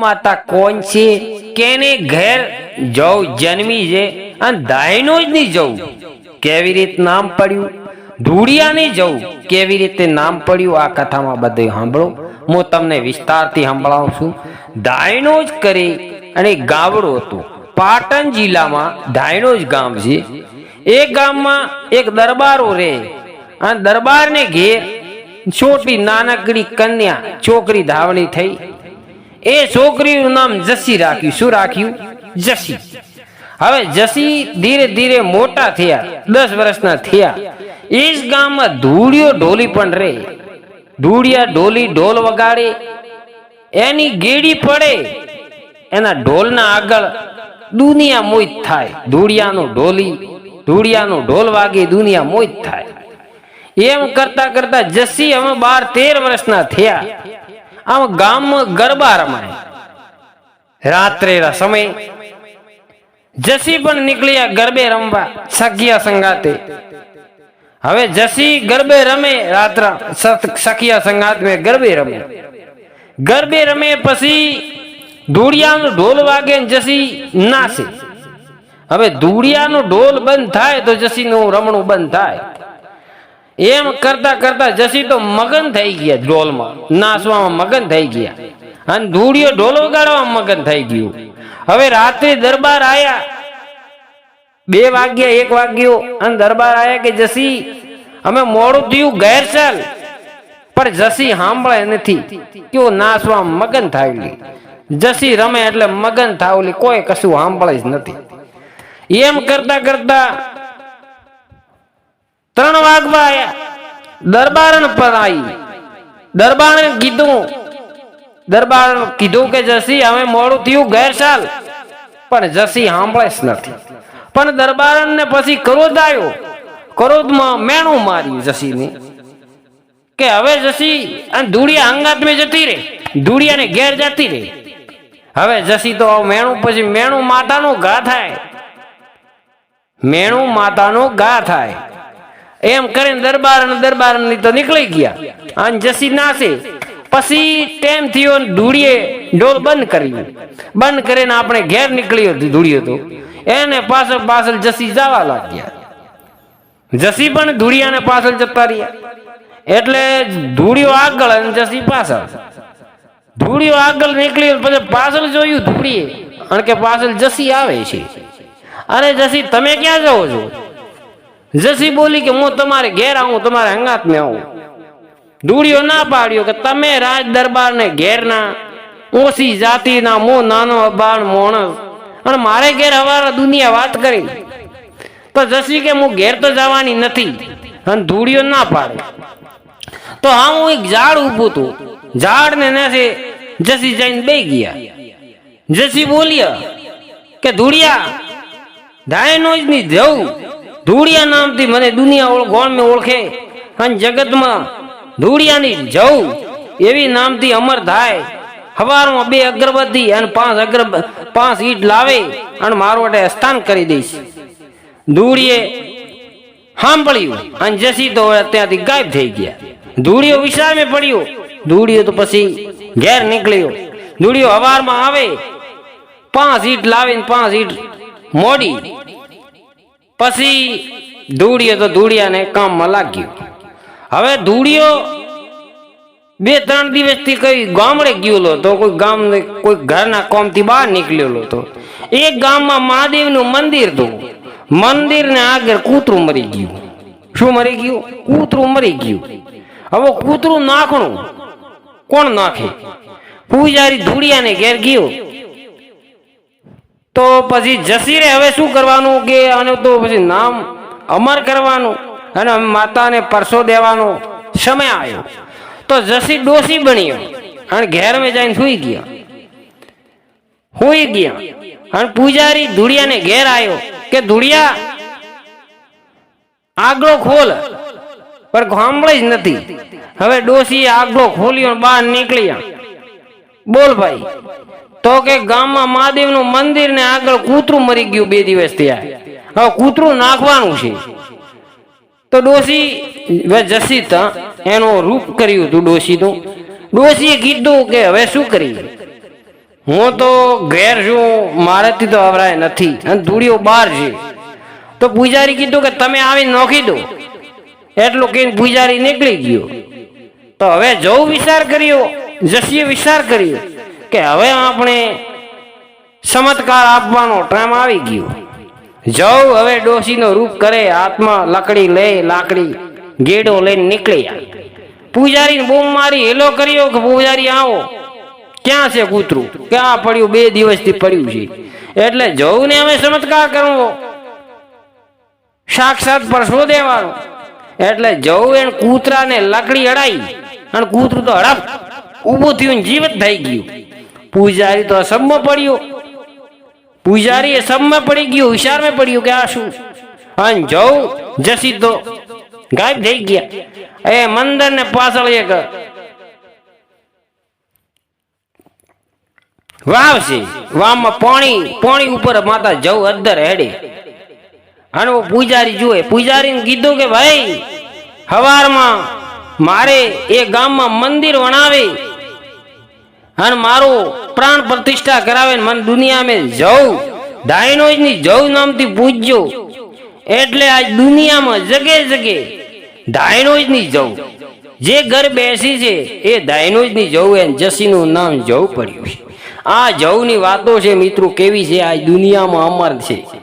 માતા કોણ છે? કેને ઘેર જવ જન્મી છે અને દાયનો જ નહીં જવું. કેવી રીત નામ પડ્યું? ધૂળિયાને જવું. કેવી રીતે નામ પડ્યું? આ કથામાં બધું સાંભળો. હું તમને વિસ્તારથી સંભળાવું છું. દાયનો જ કરી અને ગામડું હતું. પાટણ જિલ્લામાં ધાયણો જ ગામ છે. એ ગામમાં એક દરબારો રહે અને દરબારને ઘેર છોટી નાનકડી કન્યા છોકરી ધાવણી થઈ. એ છોકરીનું નામ જસી રાખ્યું. શું રાખ્યું? જસી. હવે જસી ધીરે ધીરે મોટા થયા, દસ વર્ષના થયા. એ જ ગામમાં ધૂળિયો ઢોલી પણ રહે ધૂળિયા ઢોલી ઢોલ વગાડે. એની ગેડી પડે. એના ઢોલના આગળ દુનિયા મોહિત થાય. ધૂળિયાનું ઢોલી, ધૂળિયાનું ઢોલ વાગે, દુનિયા મોહિત થાય. એમ કરતા કરતા જસી અમે બાર તેર વર્ષના થયા. આમ ગામમાં ગરબા રમાય. રાત્રે સમય જસી પણ નીકળ્યા ગરબે રમવા સખિયા સંગાતે. હવે જસી ગરબે રમે રાત્ર સખિયા સંગાત મેં ગરબે રમે. ગરબે રમે પછી ધૂળિયાનો ઢોલ વાગે જસી નાસે. હવે ધૂળિયાનો ઢોલ બંધ થાય તો જસીનું રમણું બંધ થાય. એમ કરતા કરતા જસી તો મગન થઈ ગયા ઢોલમાં નાચવામાં મગન થઈ ગયા. અને ધૂળિયો ઢોલ વગાડવામાં મગન થઈ ગયું. હવે રાત્રે દરબાર આયા. બે વાગ્યા, એક વાગ્યો, અને દરબાર આયા કે જસી, અમે મોડું થયું ગેરસેલ. પણ જસી સાંભળે નથી. કેવો નાચવામાં મગન થાવલી જસી રમે એટલે મગન થાવલી, કોઈ કશું સાંભળે જ નથી. એમ કરતા કરતા ત્રણ વાગવા આવ્યા દરબારન પર આવી દરબારે કીધું. દરબાર કીધું કે જસી, હવે મોડું થયું ગેર સાલ પણ જસી સાંભળે નથી. પણ દરબારન ને પછી ક્રોધ આવ્યો. ક્રોધમાં મેણું માર્યું જસીને. કે હવે જસી અને ધૂળિયા અંગાત મેં જતી રે ધૂળિયાને ઘેર જતી રે હવે જસી તો મેણું પછી મેણું માતાનું ઘા થાય. મેણું માતાનું ઘા થાય. એમ કરીને દરબાર અને દરબારની તો નીકળી ગયા. અને જસી નાસે પછી ટેમ થયો ધૂળીએ ઢોલ બંધ કર્યું બંધ કરીને આપણે ઘેર નીકળ્યો ધૂળ્યો તો. એને પાછળ પાછળ જસી જવા લાગ્યા. જસી પણ ધૂળિયાને પાછળ જતા રહ્યા. એટલે ધૂળિયો આગળ અને જસી પાછળ. ધૂળિયો આગળ નીકળ્યો પછી પાછળ જોયું ધૂળીએ. અને કે પાછળ જસી આવે છે. અરે જસી તમે ક્યાં જાઓ છો? જસી બોલી કે હું તમારે ઘેર આવું, તમારે હંગાત ને આવું. ધૂળિયો ના પાડ્યો કે તમે રાજ દરબાર ને ઘેર ના ઓછી જાતિના મો નાનો અબાણ માણસ અને મારે ઘેર હવારે દુનિયા વાત કરી. તો જસી કે હું ઘેર તો જવાની નથી, અને ધૂળિયો ના પાડે. તો હા હું એક ઝાડ ઊભું હતું. ઝાડ ને નાસે જસી જઈને બે ગયા. જસી બોલ્યા કે ધૂળિયા ધાયનો જ નહીં જવું ધૂળિયા નામથી મને દુનિયા ગોળ મેં ઓળખે. અને જગતમાં ધૂળિયાની જવું એવી નામથી અમર થાય. હવારમાં બે અગરબત્તી અને પાંચ અગર, પાંચ ઈટ લાવે અને મારો માટે સ્થાન કરી દઈશ. ધૂળીએ સાંભળ્યું અને જસી તો ત્યાંથી ગાયબ થઈ ગયા. ધૂળિયો વિશાળમે પડ્યો. ધૂળિયો તો પછી ઘેર નીકળ્યો. ધૂળિયો હવારમાં આવે. પાંચ ઈટ લાવીને પાંચ ઈટ મોડી. પછી ધૂળીએ તો ધૂળિયાને કામમાં લાગ્યું. હવે ધૂળિયો બે, ત્રણ દિવસથી કઈ ગામડે ગયેલો હતો, કોઈ ગામ કોઈ ઘરના કોમથી બહાર નીકળેલો હતો. એક ગામમાં મહાદેવનું મંદિર હતું. મંદિરને આગળ કૂતરું મરી ગયું. શું મરી ગયું? કૂતરું મરી ગયું. હવે કૂતરું નાખણું? કોણ નાખે? પૂજારી ધૂળિયાને ઘેર ગયો. તો પછી જસીરે હવે શું કરવાનું કે આનું તો પછી નામ અમર કરવાનું અને માતાને પરસો દેવાનો સમય આવ્યો. તો જસી ડોસી બન્યો અને ઘેર મેં જઈને સુઈ ગયા. સુઈ ગયા અને પૂજારી ધૂળિયાને ઘેર આવ્યો કે ધૂળિયા, આગળો ખોલ. પણ સાંભળે જ નથી. હવે ડોસી આગળો ખોલ્યો બહાર નીકળ્યા. બોલ ભાઈ. તો કે ગામમાં મહાદેવનું મંદિર ને આગળ કૂતરું મરી ગયું બે દિવસ થયા. હવે કૂતરું નાખવાનું છે. તો ડોસી જસી તા એનું રૂપ કર્યું હતું ડોસીનું ડોસીએ કીધું કે હવે શું કરી હું તો ઘેર છું, મારાથી તો અવરાય નથી. અને ધૂળીઓ બહાર છે. તો પૂજારી કીધું કે તમે આવીને નોખી દો. એટલું કહીને પૂજારી નીકળી ગયો. તો હવે જવું વિચાર કર્યો જસીએ વિચાર કર્યો. કે હવે આપણે ચમત્કાર આપવાનો ટાઈમ આવી ગયો. જવ હવે ડોશીનો રૂપ કરે, હાથમાં લકડી લે લાકડી ગેડો લઈને નીકળ્યા. પૂજારીને બૂમ મારી, હેલો કર્યો કે પૂજારી આવો. ક્યાં છે કૂતરું? ક્યાં પડ્યું બે દિવસથી પડ્યું છે. એટલે જવું ને અમે ચમત્કાર કરવો. સાક્ષાત પરસો દેવાનો. એટલે જવું એને કૂતરાને લાકડી અડાઈ. અને કૂતરું તો હડપ ઊભું થયું જીવત થઈ ગયું. પૂજારી તો અસમમાં પડ્યો. પૂજારી અસમમાં પડી ગયું હુશારમાં પડ્યું કે આ શું? અને જવું જસી તો. ગાયબ થઈ ગયા. એ મંદર ને પાછળ એક વાવ છે. વાવમાં પાણી પાણી ઉપર માતા જવ અદ્દર હેડે. અને પૂજારી જુએ. પૂજારીને કીધું કે ભાઈ, હવારમાં મારે એ ગામમાં મંદિર વણાવે. અને મારું પ્રાણ પ્રતિષ્ઠા કરાવે મને દુનિયામાં જવું. ડાયનોજની જવ નામથી પૂજ્યો એટલે આજ દુનિયામાં જગે જગે ડાયનોજની જવ. જે ઘર બેસી છે એ ડાયનોજ જવું જવ એ જસીનું નામ જવું પડ્યું છે. આ જવની વાતો છે મિત્રો કેવી છે? આ દુનિયામાં અમર છે.